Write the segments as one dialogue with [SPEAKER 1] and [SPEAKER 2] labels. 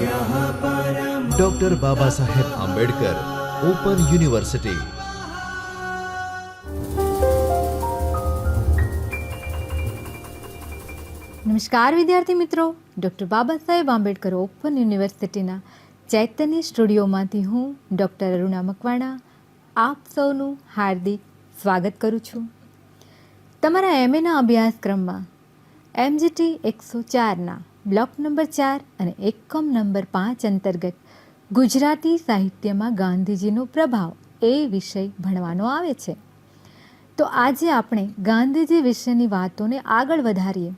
[SPEAKER 1] Doctor Baba Saheb Ambedkar open university
[SPEAKER 2] નમસ્કાર વિદ્યાર્થી મિત્રો. ડૉક્ટર બાબા સાહેબ આંબેડકર ઓપન યુનિવર્સિટીના ચૈતન્ય સ્ટુડિયોમાંથી હું ડૉક્ટર અરુણા મકવાણા આપ સૌનું હાર્દિક સ્વાગત કરું છું. તમારા એમએના અભ્યાસક્રમમાં એમજીટી એકસો ચારના બ્લોક નંબર ચાર અને એકમ નંબર પાંચ અંતર્ગત ગુજરાતી સાહિત્યમાં ગાંધીજીનો પ્રભાવ એ વિષય ભણવાનો આવે છે. તો આજે આપણે ગાંધીજી વિશેની વાતોને આગળ વધારીએ.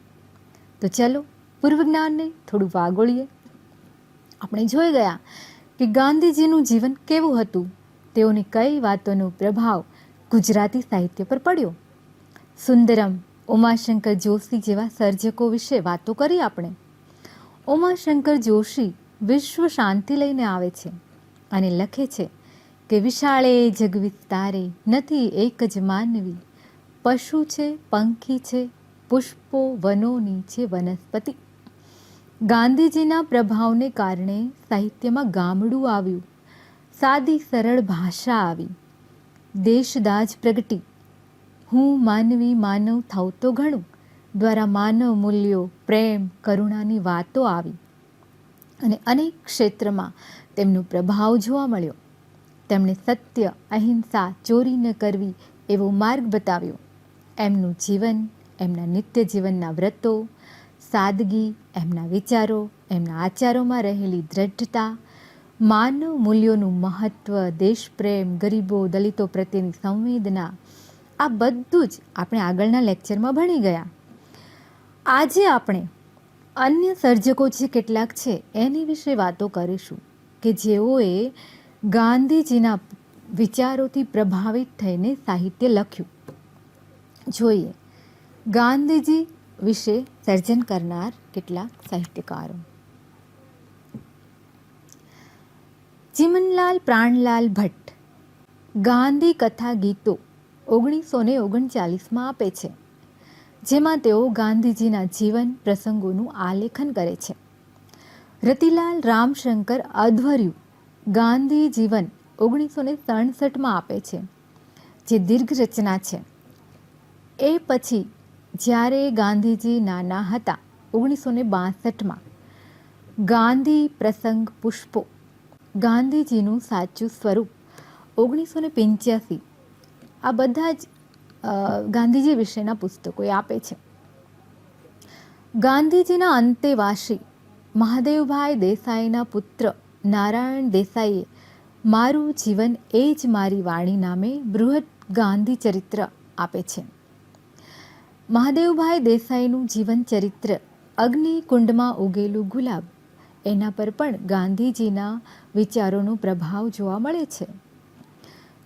[SPEAKER 2] તો ચલો પૂર્વ જ્ઞાનને થોડું વાગોળીએ. આપણે જોઈ ગયા કે ગાંધીજીનું જીવન કેવું હતું. તેઓની કઈ વાતોનો પ્રભાવ ગુજરાતી સાહિત્ય પર પડ્યો. સુંદરમ, ઉમાશંકર જોશી જેવા સર્જકો વિશે વાતો કરી આપણે. ઉમાશંકર જોશી વિશ્વ શાંતિ લઈને આવે છે અને લખે છે કે વિશાળે જગ વિસ્તારે નથી એક જ માનવી. પશુ છે, પંખી છે, પુષ્પો, વનોની છે વનસ્પતિ. ગાંધીજીના પ્રભાવને કારણે સાહિત્યમાં ગામડું આવ્યું. સાદી, સરળ ભાષા આવી. દેશદાજ પ્રગટી. હું માનવી માનવ થાવ તો ઘણું. દ્વારા માનવ મૂલ્યો, પ્રેમ, કરુણાની વાતો આવી. અને અનેક ક્ષેત્રમાં તેમનો પ્રભાવ જોવા મળ્યો. તેમણે સત્ય, અહિંસા ચોરી ન કરવી એવો માર્ગ બતાવ્યો. એમનું જીવન, એમના નિત્ય જીવનના વ્રતો, સાદગી, એમના વિચારો, એમના આચારોમાં રહેલી દ્રઢતા, માનવ મૂલ્યોનું મહત્ત્વ દેશપ્રેમ, ગરીબો, દલિતો પ્રત્યેની સંવેદના, આ બધું જ આપણે આગળના લેક્ચરમાં ભણી ગયા. આજે આપણે અન્ય સર્જકો જે કેટલાક છે, એની વિશે વાતો કરીશું કે જેઓએ ગાંધીજીના વિચારોથી પ્રભાવિત થઈને સાહિત્ય લખ્યું. જોઈએ, ગાંધીજી વિશે સર્જન કરનાર કેટલાક સાહિત્યકારો. ચિમનલાલ પ્રાણલાલ ભટ્ટ ગાંધી કથા ગીતો ઓગણીસો ને ઓગણચાલીસમાં આપે છે. જેમાં તેઓ ગાંધીજીના જીવન પ્રસંગોનું આલેખન કરે છે. રતિલાલ રામશંકર અધ્વર્યુ ગાંધી જીવન ઓગણીસો ને સડસઠમાં આપે છે, જે દીર્ઘ રચના છે. એ પછી જ્યારે ગાંધીજી નાના હતા ઓગણીસો ને બાસઠમાં, ગાંધી પ્રસંગ પુષ્પો, ગાંધીજીનું સાચું સ્વરૂપ ઓગણીસો ને પંચ્યાસી, આ બધા જ ગાંધીજી વિશેના પુસ્તકો આપે છે. ગાંધીજીના અંતેવાસી મહાદેવભાઈ દેસાઈના પુત્ર નારાયણ દેસાઈએ મારું જીવન એ જ મારી વાણી નામે બૃહદ ગાંધી ચરિત્ર આપે છે. મહાદેવભાઈ દેસાઈનું જીવન ચરિત્ર અગ્નિકુંડમાં ઉગેલું ગુલાબ એના પર પણ ગાંધીજીના વિચારોનો પ્રભાવ જોવા મળે છે.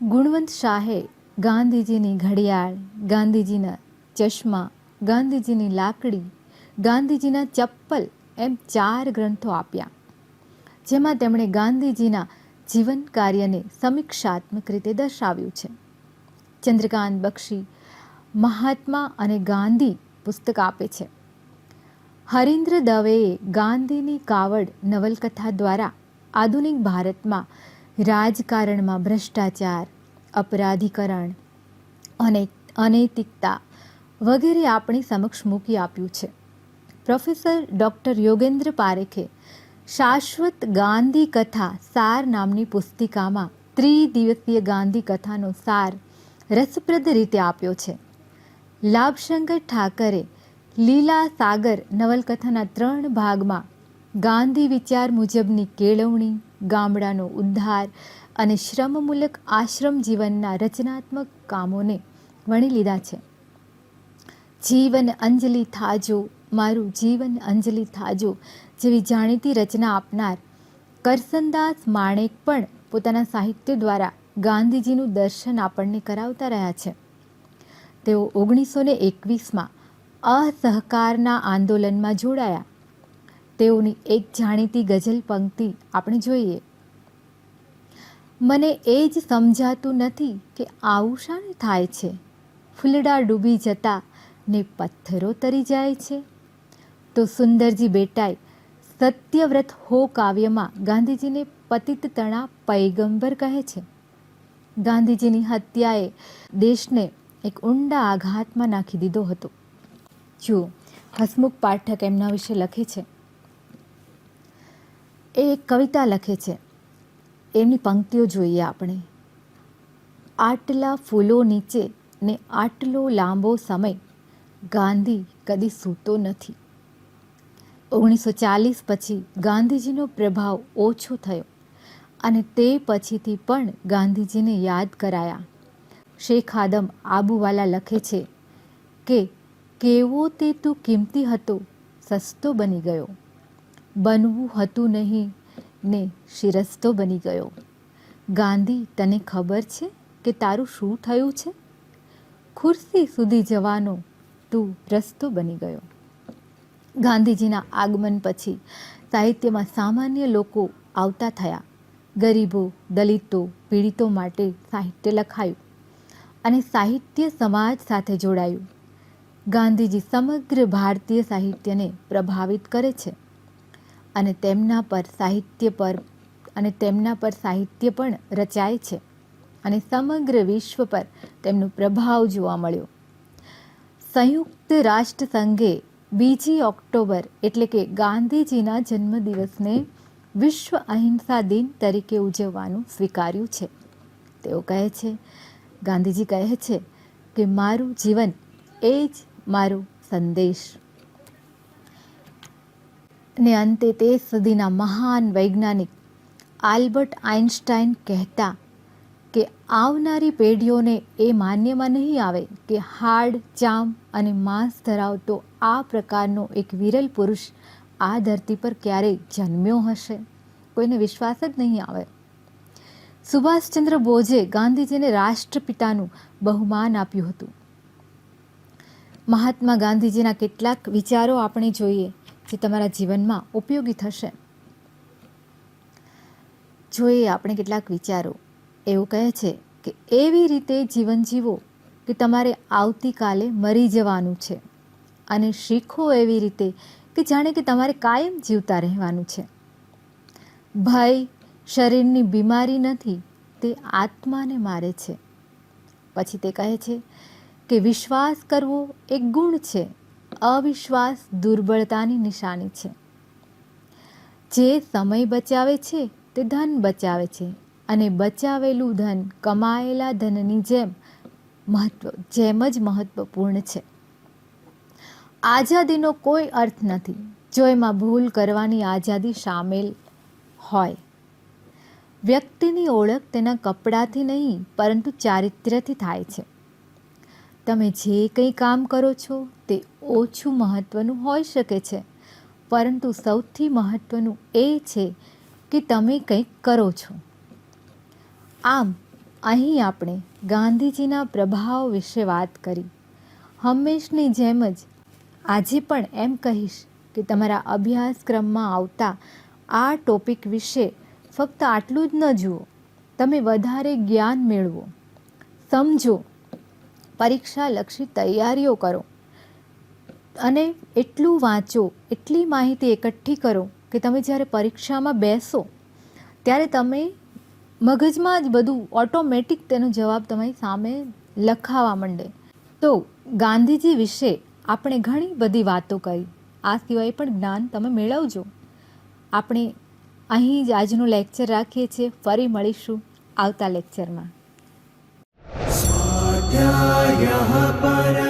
[SPEAKER 2] ગુણવંત શાહે ગાંધીજીની ઘડિયાળ, ગાંધીજીના ચશ્મા, ગાંધીજીની લાકડી, ગાંધીજીના ચપ્પલ એમ ચાર ગ્રંથો આપ્યા. જેમાં તેમણે ગાંધીજીના જીવન કાર્યને સમીક્ષાત્મક રીતે દર્શાવ્યું છે. ચંદ્રકાંત બક્ષી મહાત્મા અને ગાંધી પુસ્તક આપે છે. હરીન્દ્ર દવેએ ગાંધીની કાવડ નવલકથા દ્વારા આધુનિક ભારતમાં રાજકારણમાં ભ્રષ્ટાચાર અપરાધીકરણ અને અનૈતિકતા વગેરે આપણી સમક્ષ મૂકી આપ્યું છે. પ્રોફેસર ડૉક્ટર યોગેન્દ્ર પારેખે શાશ્વત ગાંધી કથા સાર નામની પુસ્તિકામાં ત્રિદિવસીય ગાંધી કથાનો સાર રસપ્રદ રીતે આપ્યો છે. લાભશંકર ઠાકરે લીલા સાગર નવલકથાના ત્રણ ભાગમાં ગાંધી વિચાર મુજબની કેળવણી, ગામડાનો ઉદ્ધાર અને શ્રમમૂલક આશ્રમ જીવનના રચનાત્મક કામોને વણી લીધા છે. જીવન અંજલિ થાજો, મારું જીવન અંજલિ થાજો જેવી જાણીતી રચના આપનાર કરસનદાસ માણેક પણ પોતાના સાહિત્ય દ્વારા ગાંધીજીનું દર્શન આપણને કરાવતા રહ્યા છે. તેઓ ઓગણીસો ને એકવીસમાં અસહકારના આંદોલનમાં જોડાયા. તેઓની એક જાણીતી ગઝલ પંક્તિ આપણે જોઈએ. મને એ જ સમજાતું નથી કે આવું શાને થાય છે. ફૂલડા ડૂબી જતા ને પથ્થરો તરી જાય છે. તો સુંદરજી બેટાએ સત્યવ્રત હો કાવ્યમાં ગાંધીજીને પતિત તણા પૈગંબર કહે છે. ગાંધીજીની હત્યાએ દેશને એક ઊંડા આઘાતમાં નાખી દીધો હતો. જુઓ, હસમુખ પાઠક એમના વિશે લખે છે. એ એક કવિતા લખે છે. એમની પંક્તિઓ જોઈએ આપણે. આટલા ફૂલો નીચે ને આટલો લાંબો સમય ગાંધી કદી સૂતો નથી. ઓગણીસો ચાલીસ પછી ગાંધીજીનો પ્રભાવ ઓછો થયો અને તે પછીથી પણ ગાંધીજીને યાદ કરાયા. શેખ આદમ આબુવાલા લખે છે કે, કેવો તે તું કિંમતી હતો, સસ્તો બની ગયો. બનવું હતું નહીં ને શિરસ્તો બની ગયો. ગાંધી, તને ખબર છે કે તારું શું થયું છે? ખુરશી સુધી જવાનો તું રસ્તો બની ગયો. ગાંધીજીના આગમન પછી સાહિત્યમાં સામાન્ય લોકો આવતા થયા. ગરીબો, દલિતો, પીડિતો માટે સાહિત્ય લખાયું અને સાહિત્ય સમાજ સાથે જોડાયું. ગાંધીજી સમગ્ર ભારતીય સાહિત્યને પ્રભાવિત કરે છે. અને તેમના પર સાહિત્ય પર અને તેમના પર સાહિત્ય પણ રચાય છે. અને સમગ્ર વિશ્વ પર તેમનો પ્રભાવ જોવા મળ્યો. સંયુક્ત રાષ્ટ્ર સંઘે બીજી ઓક્ટોબર એટલે કે ગાંધીજીના જન્મદિવસને વિશ્વ અહિંસા દિન તરીકે ઉજવવાનું સ્વીકાર્યું છે. તેઓ કહે છે, ગાંધીજી કહે છે કે, મારું જીવન એ જ મારો સંદેશ. ને અંતે તે સુધીના મહાન વૈજ્ઞાનિક આલ્બર્ટ આઇન્સ્ટાઈન કહેતા કે આવનારી પેઢીઓને એ માન્યમાં નહીં આવે કે હાડ, ચામ અને માંસ ધરાવતો આ પ્રકારનો એક વિરલ પુરુષ આ ધરતી પર ક્યારેય જન્મ્યો હશે. કોઈને વિશ્વાસ જ નહીં આવે. સુભાષચંદ્ર બોઝે ગાંધીજીને રાષ્ટ્રપિતાનું બહુમાન આપ્યું હતું. મહાત્મા ગાંધીજીના કેટલાક વિચારો આપણે જોઈએ જે તમારા જીવનમાં ઉપયોગી થશે. જોઈએ આપણે કેટલાક વિચારો. એવું કહે છે કે એવી રીતે જીવન જીવો કે તમારે આવતીકાલે મરી જવાનું છે. અને શીખો એવી રીતે કે જાણે કે તમારે કાયમ જીવતા રહેવાનું છે. ભય, શરીરની બીમારી નથી, તે આત્માને મારે છે. પછી તે કહે છે કે વિશ્વાસ કરવો એક ગુણ છે. અવિશ્વાસ દુર્બળતાની નિશાની છે. જે સમય બચાવે છે, તે ધન બચાવે છે અને બચાવેલું ધન કમાયેલા ધનની જેમ મહત્વ, જેમ જ મહત્વપૂર્ણ છે. આઝાદીનો કોઈ અર્થ નથી, જો એમાં ભૂલ કરવાની આઝાદી સામેલ હોય. વ્યક્તિની ઓળખ તેના કપડાથી નહીં, પરંતુ ચારિત્ર્યથી થાય છે. તમે જે કંઈ કામ કરો છો તે ઓછું મહત્ત્વનું હોઈ શકે છે. પરંતુ સૌથી મહત્ત્વનું એ છે કે તમે કંઈક કરો છો. આમ, અહીં આપણે ગાંધીજીના પ્રભાવ વિશે વાત કરી. હંમેશની જેમ જ આજે પણ એમ કહીશ કે તમારા અભ્યાસક્રમમાં આવતા આ ટોપિક વિશે ફક્ત આટલું જ ન જુઓ. તમે વધારે જ્ઞાન મેળવો. સમજો પરીક્ષાલક્ષી તૈયારીઓ કરો. અને એટલું વાંચો, એટલી માહિતી એકઠી કરો કે તમે જ્યારે પરીક્ષામાં બેસો, ત્યારે તમે મગજમાં જ બધું ઓટોમેટિક તેનો જવાબ તમારી સામે લખાવા માંડે. તો ગાંધીજી વિશે આપણે ઘણી બધી વાતો કરી. આ સિવાય પણ જ્ઞાન તમે મેળવજો. આપણે અહીં જ આજનું લેક્ચર રાખીએ છીએ. ફરી મળીશું આવતા લેક્ચરમાં.
[SPEAKER 3] स्वाध्यायः पर